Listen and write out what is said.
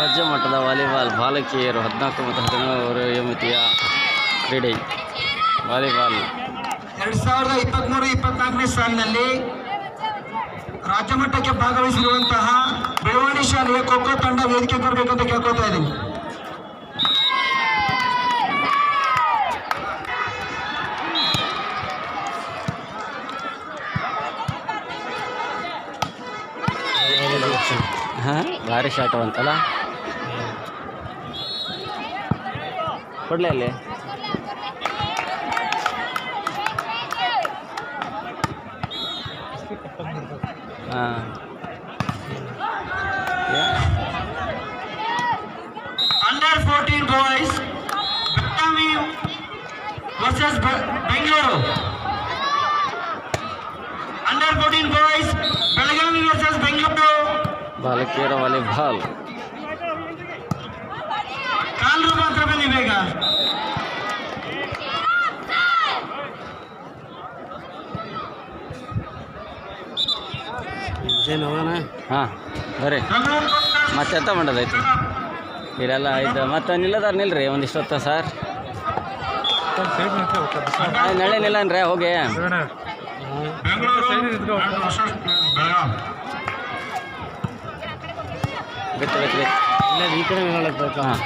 ರಾಜ್ಯ ಮಟ್ಟದ ವಾಲಿಬಾಲ್ ಬಾಲಕಿಯರು ಹದಿನಾಲ್ಕು ಮತ್ತು ಹದಿನೇಳು ಯುವತಿಯ ಕ್ರೀಡೆ. ವಾಲಿಬಾಲ್. ಎರಡ್ ಸಾವಿರದ ಇಪ್ಪತ್ಮೂರು ಇಪ್ಪತ್ನಾಲ್ಕನೇ ಸಾಲಿನಲ್ಲಿ ರಾಜ್ಯ ಮಟ್ಟಕ್ಕೆ ಭಾಗವಹಿಸಿರುವಂತಹ ಬೆಳವಣಿ ಶಾಲೆಯ ಖೋಖೋ ತಂಡ ವೇದಿಕೆ ಅಂತ ಕೇಳ್ಕೊತಾ ಇದ್ದೀನಿ. ಹಾಂ? ಭಾರಿ ಶಾಟ್ ಅಂತಲ್ಲ पढ़ ले ले। अंडर फोर्टीन बॉयज़ बदनामी versus Bengaluru under fourteen boys बेलगामी versus Bengaluru बालकेरा वाले भाल ಬೇಗ ಹಾಂ ಬರ್ರಿ. ಮತ್ತೆ ಎಂತ ಮಾಡೋದಾಯ್ತು ಇಲ್ಲೆಲ್ಲ ಆಯ್ತು. ಮತ್ತೆ ನಿಲ್ಲದಾರ ನಿಲ್ರಿ ಒಂದಿಷ್ಟು ಹೊತ್ತ ಸರ್. ನಳ್ಳಿ ನಿಲ್ಲನ್ರಿ ಹೋಗಿ. ಬೆಂಗಳೂರು ಬಿತ್ತು ಬಿತ್ತು ಕಡೆ ಹಾಂ.